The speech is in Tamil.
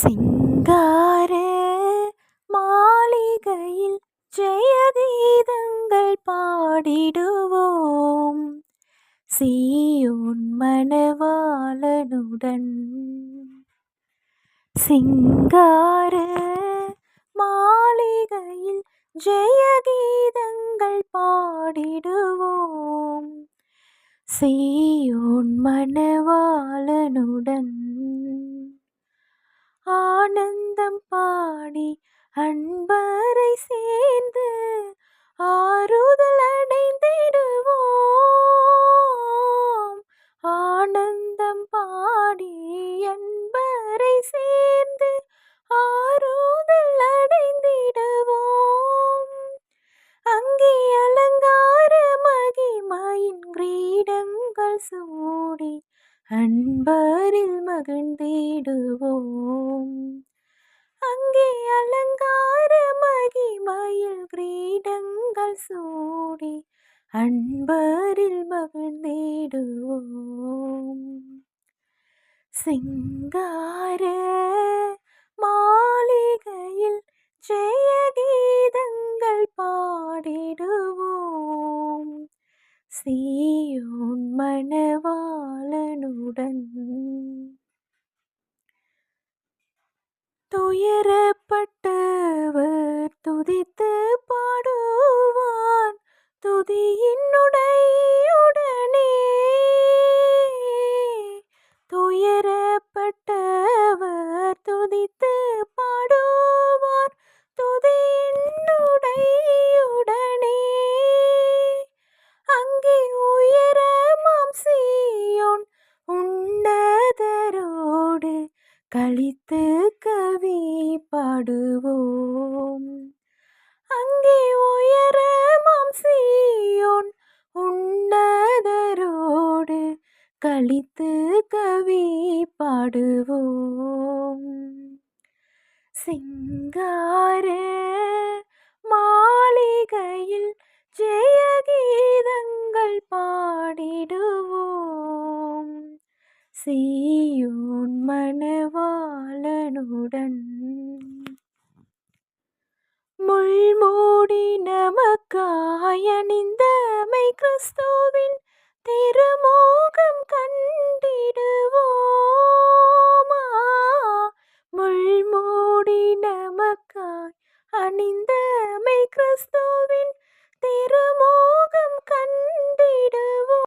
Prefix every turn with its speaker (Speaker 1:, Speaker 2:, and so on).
Speaker 1: சிங்கார மாளிகையில் ஜெயகீதங்கள் பாடிடுவோம். சீயோன் மணவாளனுடன் சிங்கார மாளிகையில் ஜெயகீதங்கள் பாடிடுவோம். சீயோன் மணவாளனுடன் ஆனந்தம் பாடி அன்பரை சேர்ந்து ஆறுதல் அடைந்திடுவோம். ஆனந்தம் பாடி அன்பரை சேர்ந்து ஆறுதல் அடைந்திடுவோம். அங்கே அலங்கார மகிமையின் கிரீடங்கள் சூடி அன்பரில் மகிழ்ந்திடுவோம். அங்கே அலங்கார மகிமையில் கிரீடங்கள் சூடி அன்பரில் மகிழ்ந்திடுவோம் சிங்கார மாளிகையில் ஜெயகீதங்கள் பாடிடுவோம் சீயோன் மணவாளனுடன் துயரப்பட்டவர் துதித்து பாடுவான். துதியினுடையுடனே துயரப்பட்டவர் துதித்து பாடுவார். துதியினுடையுடனே அங்கே உயரமாம் சீயோன் உன்னதரோடு கழித்து கவி பாடுவோம். அங்கே உயரமாம் சீயோன் உண்ணதரோடு கழித்து கவி பாடுவோம். சிங்கார மாளிகையில் ஜெயகீதங்கள் பாடிடுவோம். சீயோன் மணவாளனுடன் மூடி நமக்காயணிந்த மை கிறிஸ்துவின் திருமோகம் கண்டிடுவோமா? முள் மூடி நமக்காய் அணிந்த மை கிறிஸ்துவின் திருமோகம் கண்டிடுவோம்.